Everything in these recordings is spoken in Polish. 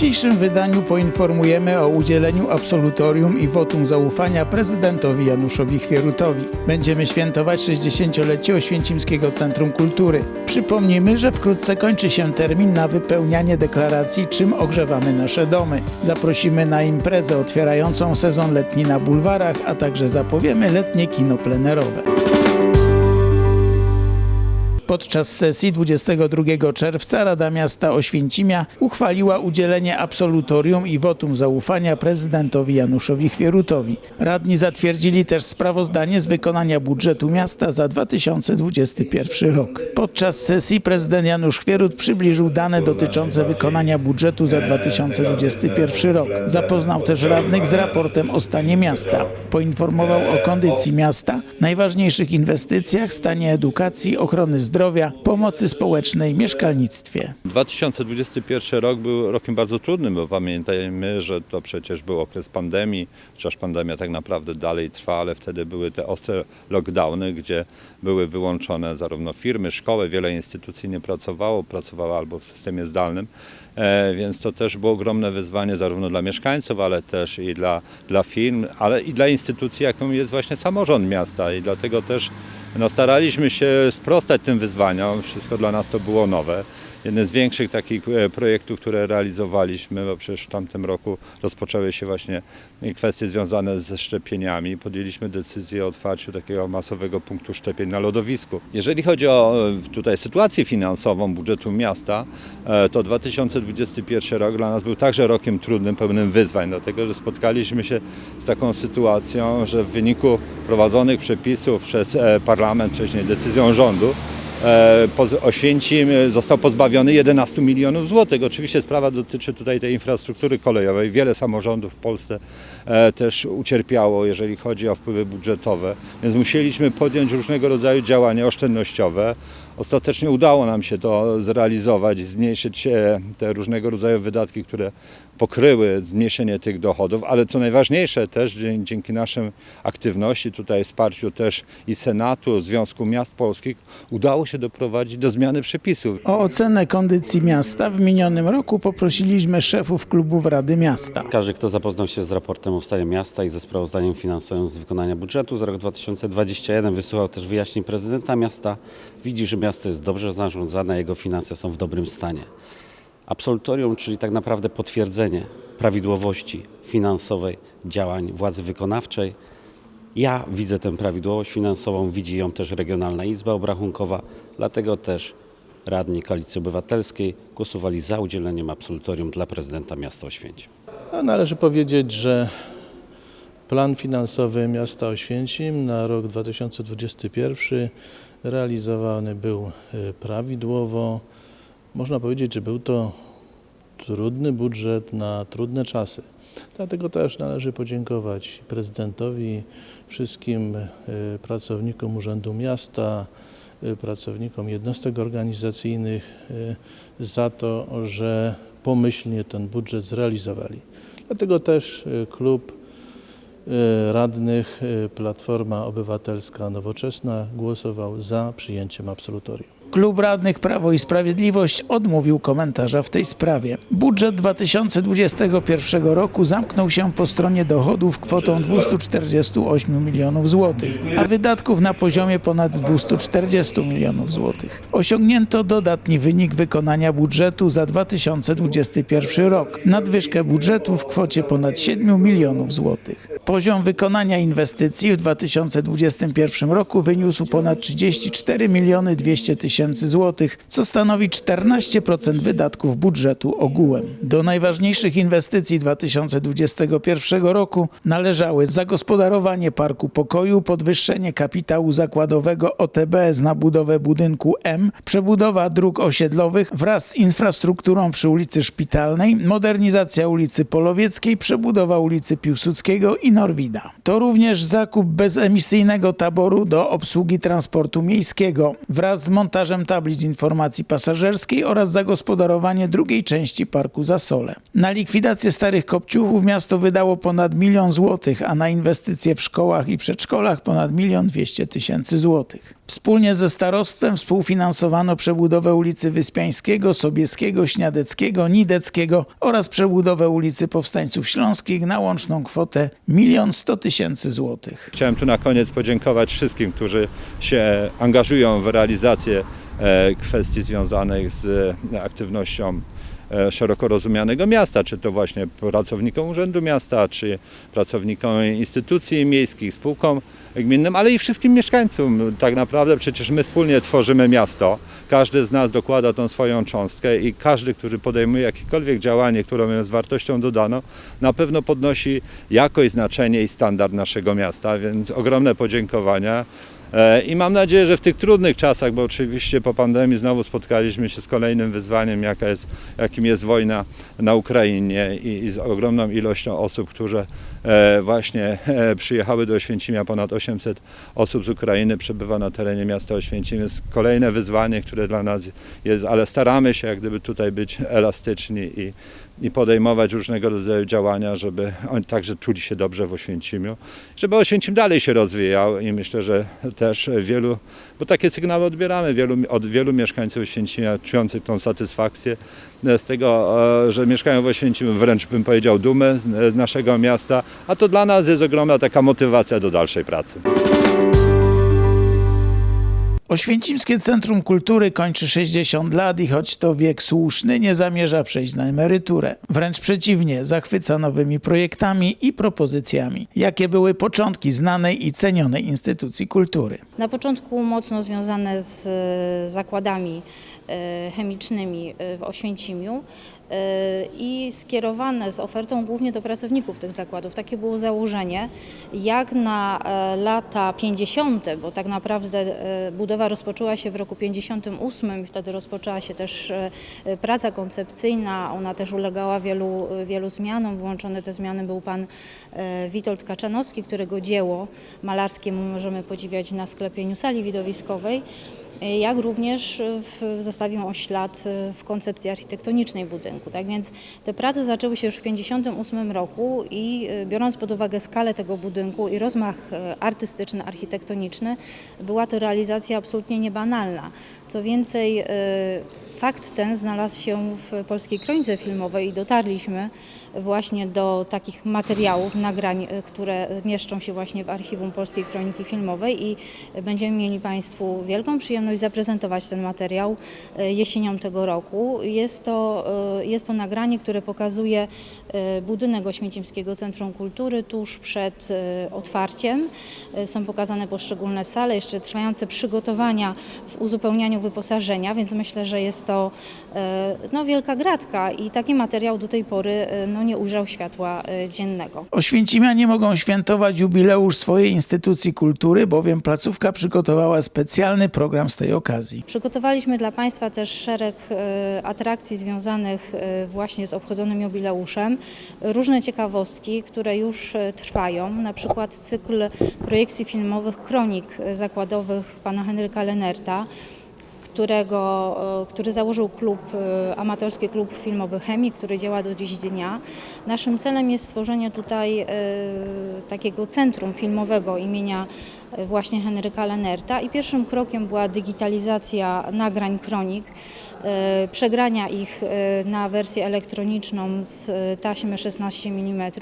dzisiejszym wydaniu poinformujemy o udzieleniu absolutorium i wotum zaufania prezydentowi Januszowi Chwierutowi. Będziemy świętować 60-lecie Oświęcimskiego Centrum Kultury. Przypomnimy, że wkrótce kończy się termin na wypełnianie deklaracji, czym ogrzewamy nasze domy. Zaprosimy na imprezę otwierającą sezon letni na bulwarach, a także zapowiemy letnie kino plenerowe. Podczas sesji 22 czerwca Rada Miasta Oświęcimia uchwaliła udzielenie absolutorium i wotum zaufania prezydentowi Januszowi Chwierutowi. Radni zatwierdzili też sprawozdanie z wykonania budżetu miasta za 2021 rok. Podczas sesji prezydent Janusz Chwierut przybliżył dane dotyczące wykonania budżetu za 2021 rok. Zapoznał też radnych z raportem o stanie miasta. Poinformował o kondycji miasta, najważniejszych inwestycjach, stanie edukacji, ochrony zdrowia, pomocy społecznej, mieszkalnictwie. 2021 rok był rokiem bardzo trudnym, bo pamiętajmy, że to przecież był okres pandemii, chociaż pandemia tak naprawdę dalej trwa, ale wtedy były te ostre lockdowny, gdzie były wyłączone zarówno firmy, szkoły, wiele instytucji nie pracowało, pracowało albo w systemie zdalnym, e, więc to też było ogromne wyzwanie zarówno dla mieszkańców, ale też i dla, dla firm, ale i dla instytucji, jaką jest właśnie samorząd miasta i dlatego też no, staraliśmy się sprostać tym wyzwaniom, wszystko dla nas to było nowe. Jeden z większych takich e, projektów, które realizowaliśmy, bo przecież w tamtym roku rozpoczęły się właśnie kwestie związane ze szczepieniami. Podjęliśmy decyzję o otwarciu takiego masowego punktu szczepień na lodowisku. Jeżeli chodzi o e, tutaj sytuację finansową budżetu miasta, e, to 2021 rok dla nas był także rokiem trudnym, pełnym wyzwań, dlatego że spotkaliśmy się z taką sytuacją, że w wyniku prowadzonych przepisów przez parlament, wcześniej decyzją rządu, Oświęcim e, został pozbawiony 11 milionów złotych. Oczywiście sprawa dotyczy tutaj tej infrastruktury kolejowej. Wiele samorządów w Polsce e, też ucierpiało, jeżeli chodzi o wpływy budżetowe, więc musieliśmy podjąć różnego rodzaju działania oszczędnościowe. Ostatecznie udało nam się to zrealizować zmniejszyć e, te różnego rodzaju wydatki, które pokryły zmniejszenie tych dochodów, ale co najważniejsze też dzięki naszej aktywności, tutaj wsparciu też i Senatu, Związku Miast Polskich, udało się doprowadzić do zmiany przepisów. O ocenę kondycji miasta w minionym roku poprosiliśmy szefów klubów Rady Miasta. Każdy, kto zapoznał się z raportem o stanie miasta i ze sprawozdaniem finansowym z wykonania budżetu za rok 2021, wysłuchał też wyjaśnień prezydenta miasta, widzi, że miasto jest dobrze zarządzane, jego finanse są w dobrym stanie. Absolutorium, czyli tak naprawdę potwierdzenie prawidłowości finansowej działań władzy wykonawczej. Ja widzę tę prawidłowość finansową, widzi ją też Regionalna Izba Obrachunkowa, dlatego też radni Koalicji Obywatelskiej głosowali za udzieleniem absolutorium dla prezydenta miasta Oświęcim. A należy powiedzieć, że plan finansowy miasta Oświęcim na rok 2021 realizowany był y, prawidłowo. Można powiedzieć, że był to trudny budżet na trudne czasy. Dlatego też należy podziękować prezydentowi, wszystkim y, pracownikom Urzędu Miasta, y, pracownikom jednostek organizacyjnych y, za to, że pomyślnie ten budżet zrealizowali. Dlatego też klub radnych Platforma Obywatelska Nowoczesna głosował za przyjęciem absolutorium. Klub Radnych Prawo i Sprawiedliwość odmówił komentarza w tej sprawie. Budżet 2021 roku zamknął się po stronie dochodów kwotą 248 milionów złotych, a wydatków na poziomie ponad 240 milionów złotych. Osiągnięto dodatni wynik wykonania budżetu za 2021 rok, nadwyżkę budżetu w kwocie ponad 7 milionów złotych. Poziom wykonania inwestycji w 2021 roku wyniósł ponad 34 miliony 200 tysięcy złotych, co stanowi 14% wydatków budżetu ogółem. Do najważniejszych inwestycji 2021 roku należały zagospodarowanie Parku Pokoju, podwyższenie kapitału zakładowego OTBS na budowę budynku M, przebudowa dróg osiedlowych wraz z infrastrukturą przy ulicy Szpitalnej, modernizacja ulicy Polowieckiej, przebudowa ulicy Piłsudskiego i Norwida. To również zakup bezemisyjnego taboru do obsługi transportu miejskiego wraz z montażem tablic informacji pasażerskiej oraz zagospodarowanie drugiej części Parku Zasole. Na likwidację starych kopciuchów miasto wydało ponad milion złotych, a na inwestycje w szkołach i przedszkolach ponad milion dwieście tysięcy złotych. Wspólnie ze starostwem współfinansowano przebudowę ulicy Wyspiańskiego, Sobieskiego, Śniadeckiego, Nideckiego oraz przebudowę ulicy Powstańców Śląskich na łączną kwotę 1 100 tysięcy złotych. Chciałem tu na koniec podziękować wszystkim, którzy się angażują w realizację kwestii związanych z e, aktywnością e, szeroko rozumianego miasta, czy to właśnie pracownikom Urzędu Miasta, czy pracownikom instytucji miejskich, spółkom gminnym, ale i wszystkim mieszkańcom. Tak naprawdę przecież my wspólnie tworzymy miasto. Każdy z nas dokłada tą swoją cząstkę i każdy, który podejmuje jakiekolwiek działanie, które jest wartością dodaną, na pewno podnosi jakość, znaczenie i standard naszego miasta, więc ogromne podziękowania. E, I mam nadzieję, że w tych trudnych czasach, bo oczywiście po pandemii znowu spotkaliśmy się z kolejnym wyzwaniem, jaka jest, jakim jest wojna na Ukrainie i, i z ogromną ilością osób, które e, właśnie e, przyjechały do Oświęcimia. Ponad 800 osób z Ukrainy przebywa na terenie miasta Oświęcim. Jest kolejne wyzwanie, które dla nas jest, ale staramy się jak gdyby tutaj być elastyczni i, i podejmować różnego rodzaju działania, żeby oni także czuli się dobrze w Oświęcimiu, żeby Oświęcim dalej się rozwijał i myślę, że też wielu, bo takie sygnały odbieramy wielu, od wielu mieszkańców Oświęcimia, czujących tą satysfakcję z tego, e, że mieszkają w Oświęcimiu, wręcz bym powiedział dumę z, z naszego miasta, a to dla nas jest ogromna taka motywacja do dalszej pracy. Oświęcimskie Centrum Kultury kończy 60 lat i choć to wiek słuszny, nie zamierza przejść na emeryturę. Wręcz przeciwnie, zachwyca nowymi projektami i propozycjami. Jakie były początki znanej i cenionej instytucji kultury? Na początku mocno związane z zakładami e, chemicznymi e, w Oświęcimiu i skierowane z ofertą głównie do pracowników tych zakładów. Takie było założenie. Jak na e, lata 50., bo tak naprawdę e, budowa rozpoczęła się w roku 58, wtedy rozpoczęła się też e, praca koncepcyjna, ona też ulegała wielu, wielu zmianom. Włączony te zmiany był pan Witold Kaczanowski, którego dzieło malarskie możemy podziwiać na sklepieniu sali widowiskowej jak również w, zostawił on ślad w koncepcji architektonicznej budynku. Tak więc te prace zaczęły się już w 1958 roku i e, biorąc pod uwagę skalę tego budynku i rozmach e, artystyczny, architektoniczny, była to realizacja absolutnie niebanalna. Co więcej, e, fakt ten znalazł się w polskiej kronice filmowej i dotarliśmy właśnie do takich materiałów, nagrań, które mieszczą się właśnie w archiwum Polskiej Kroniki Filmowej i będziemy mieli Państwu wielką przyjemność zaprezentować ten materiał e, jesienią tego roku. Jest to, e, jest to nagranie, które pokazuje e, budynek Oświęcimskiego Centrum Kultury tuż przed otwarciem. Są pokazane poszczególne sale, jeszcze trwające przygotowania w uzupełnianiu wyposażenia, więc myślę, że jest to no, wielka gratka i taki materiał do tej pory no, nie ujrzał światła dziennego. Oświęcimianie mogą świętować jubileusz swojej instytucji kultury, bowiem placówka przygotowała specjalny program tej okazji. Przygotowaliśmy dla Państwa też szereg e, atrakcji związanych e, właśnie z obchodzonym jubileuszem. Różne ciekawostki, które już e, trwają, na przykład cykl projekcji filmowych kronik zakładowych pana Henryka Lenerta którego, e, który założył klub, e, amatorski klub filmowy Chemii, który działa do dziś dnia. Naszym celem jest stworzenie tutaj e, takiego centrum filmowego imienia właśnie Henryka Lenerta i pierwszym krokiem była digitalizacja nagrań kronik, przegrania ich na wersję elektroniczną z taśmy 16 mm,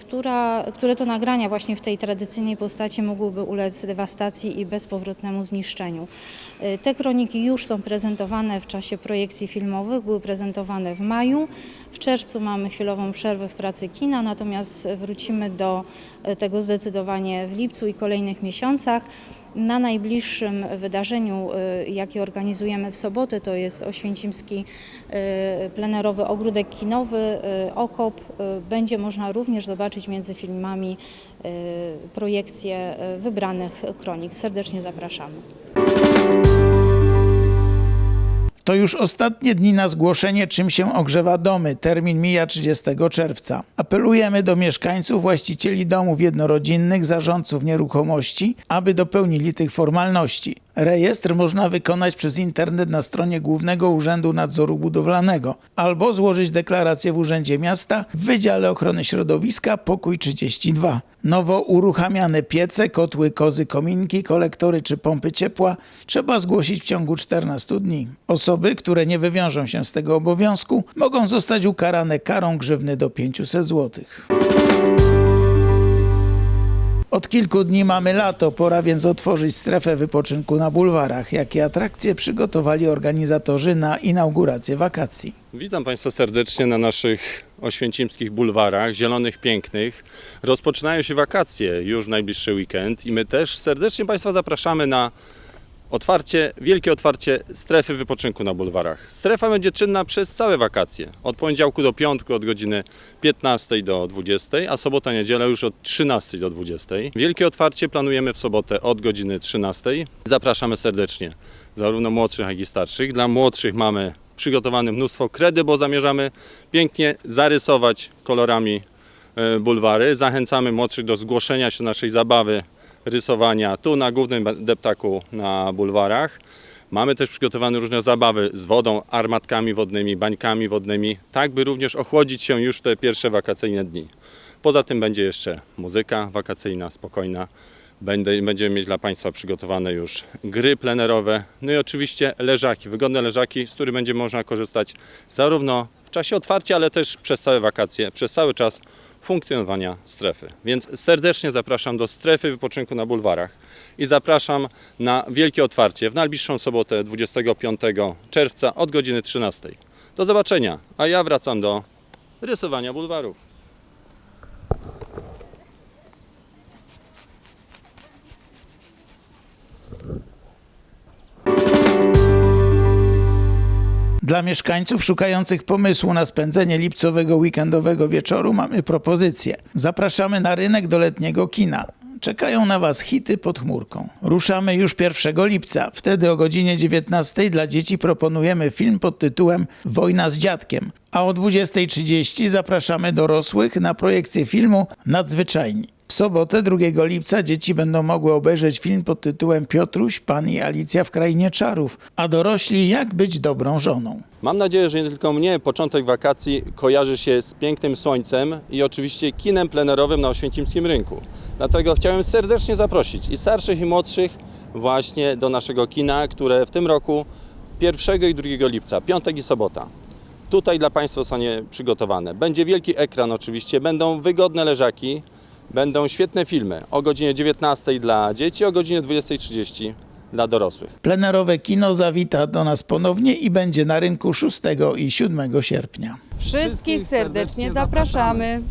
która, które to nagrania właśnie w tej tradycyjnej postaci mogłyby ulec dewastacji i bezpowrotnemu zniszczeniu. E, Te kroniki już są prezentowane w czasie projekcji filmowych, były prezentowane w maju. W czerwcu mamy chwilową przerwę w pracy kina, natomiast wrócimy do e, tego zdecydowanie w lipcu i kolejnych miesiącach. Na najbliższym wydarzeniu, e, jakie organizujemy w sobotę, to jest Oświęcimski e, plenerowy ogródek kinowy, OKOP. Będzie można również zobaczyć między filmami projekcje wybranych kronik. Serdecznie zapraszamy. To już ostatnie dni na zgłoszenie, czym się ogrzewa domy. Termin mija 30 czerwca. Apelujemy do mieszkańców, właścicieli domów jednorodzinnych, zarządców nieruchomości, aby dopełnili tych formalności. Rejestr można wykonać przez internet na stronie Głównego Urzędu Nadzoru Budowlanego albo złożyć deklarację w Urzędzie Miasta w Wydziale Ochrony Środowiska Pokój 32. Nowo uruchamiane piece, kotły, kozy, kominki, kolektory czy pompy ciepła trzeba zgłosić w ciągu 14 dni. Osoby, które nie wywiążą się z tego obowiązku, mogą zostać ukarane karą grzywny do 500 zł. Od kilku dni mamy lato, pora więc otworzyć strefę wypoczynku na bulwarach. Jakie atrakcje przygotowali organizatorzy na inaugurację wakacji? Witam Państwa serdecznie na naszych oświęcimskich bulwarach, zielonych, pięknych. Rozpoczynają się wakacje już najbliższy weekend i my też serdecznie Państwa zapraszamy na otwarcie, wielkie otwarcie strefy wypoczynku na bulwarach. Strefa będzie czynna przez całe wakacje, od poniedziałku do piątku od godziny 15 do 20, a sobota, niedziela już od 13 do 20. Wielkie otwarcie planujemy w sobotę od godziny 13. Zapraszamy serdecznie zarówno młodszych, jak i starszych. Dla młodszych mamy przygotowane mnóstwo kredy, bo zamierzamy pięknie zarysować kolorami e, bulwary. Zachęcamy młodszych do zgłoszenia się do naszej zabawy rysowania tu na głównym deptaku na bulwarach. Mamy też przygotowane różne zabawy z wodą, armatkami wodnymi, bańkami wodnymi, tak by również ochłodzić się już te pierwsze wakacyjne dni. Poza tym będzie jeszcze muzyka wakacyjna, spokojna. Będziemy mieć dla Państwa przygotowane już gry plenerowe, no i oczywiście leżaki, wygodne leżaki, z których będzie można korzystać zarówno w czasie otwarcia, ale też przez całe wakacje, przez cały czas funkcjonowania strefy. Więc serdecznie zapraszam do strefy wypoczynku na bulwarach i zapraszam na wielkie otwarcie w najbliższą sobotę 25 czerwca od godziny 13. Do zobaczenia, a ja wracam do rysowania bulwarów. Dla mieszkańców szukających pomysłu na spędzenie lipcowego weekendowego wieczoru mamy propozycję. Zapraszamy na rynek do letniego kina. Czekają na Was hity pod chmurką. Ruszamy już 1 lipca. Wtedy o godzinie 19 dla dzieci proponujemy film pod tytułem Wojna z dziadkiem. A o 20.30 zapraszamy dorosłych na projekcję filmu Nadzwyczajni. W sobotę 2 lipca dzieci będą mogły obejrzeć film pod tytułem Piotruś, Pan i Alicja w Krainie Czarów, a dorośli Jak być dobrą żoną. Mam nadzieję, że nie tylko mnie początek wakacji kojarzy się z pięknym słońcem i oczywiście kinem plenerowym na Oświęcimskim Rynku. Dlatego chciałem serdecznie zaprosić i starszych i młodszych właśnie do naszego kina, które w tym roku 1 i 2 lipca, piątek i sobota. Tutaj dla Państwa zostanie przygotowane. Będzie wielki ekran oczywiście, będą wygodne leżaki, będą świetne filmy o godzinie 19 dla dzieci, o godzinie 20.30 dla dorosłych. Plenerowe kino zawita do nas ponownie i będzie na rynku 6 i 7 sierpnia. Wszystkich serdecznie zapraszamy.